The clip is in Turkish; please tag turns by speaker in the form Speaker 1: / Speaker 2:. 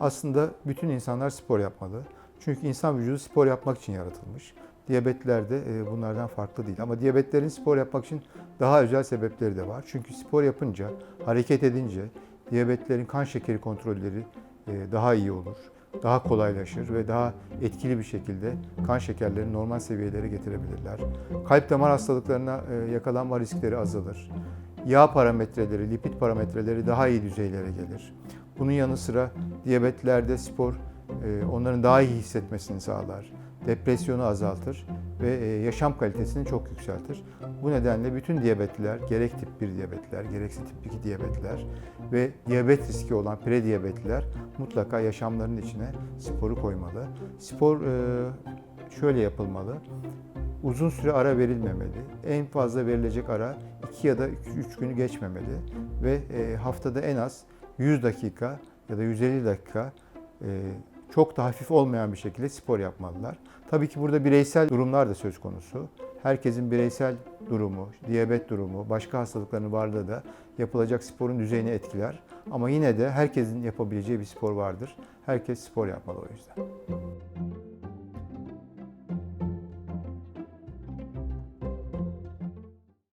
Speaker 1: Aslında bütün insanlar spor yapmalı. Çünkü insan vücudu spor yapmak için yaratılmış. Diyabetler de e, bunlardan farklı değil. Ama diyabetlerin spor yapmak için daha özel sebepleri de var. Çünkü spor yapınca, hareket edince diyabetlerin kan şekeri kontrolleri e, daha iyi olur. Daha kolaylaşır ve daha etkili bir şekilde kan şekerlerini normal seviyelere getirebilirler. Kalp damar hastalıklarına e, yakalanma riskleri azalır. Yağ parametreleri, lipid parametreleri daha iyi düzeylere gelir. Bunun yanı sıra diyabetlerde spor e, onların daha iyi hissetmesini sağlar. Depresyonu azaltır ve e, yaşam kalitesini çok yükseltir. Bu nedenle bütün diyabetliler, gerek tip 1 diyabetliler, gerekse tip 2 diyabetliler ve diyabet riski olan prediyabetliler mutlaka yaşamlarının içine sporu koymalı. Spor e, şöyle yapılmalı. Uzun süre ara verilmemeli. En fazla verilecek ara 2 ya da 3 günü geçmemeli ve haftada en az 100 dakika ya da 150 dakika e, çok da hafif olmayan bir şekilde spor yapmalılar. Tabii ki burada bireysel durumlar da söz konusu. Herkesin bireysel durumu, diyabet durumu, başka hastalıkların varlığı da yapılacak sporun düzeyini etkiler. Ama yine de herkesin yapabileceği bir spor vardır. Herkes spor yapmalı o yüzden.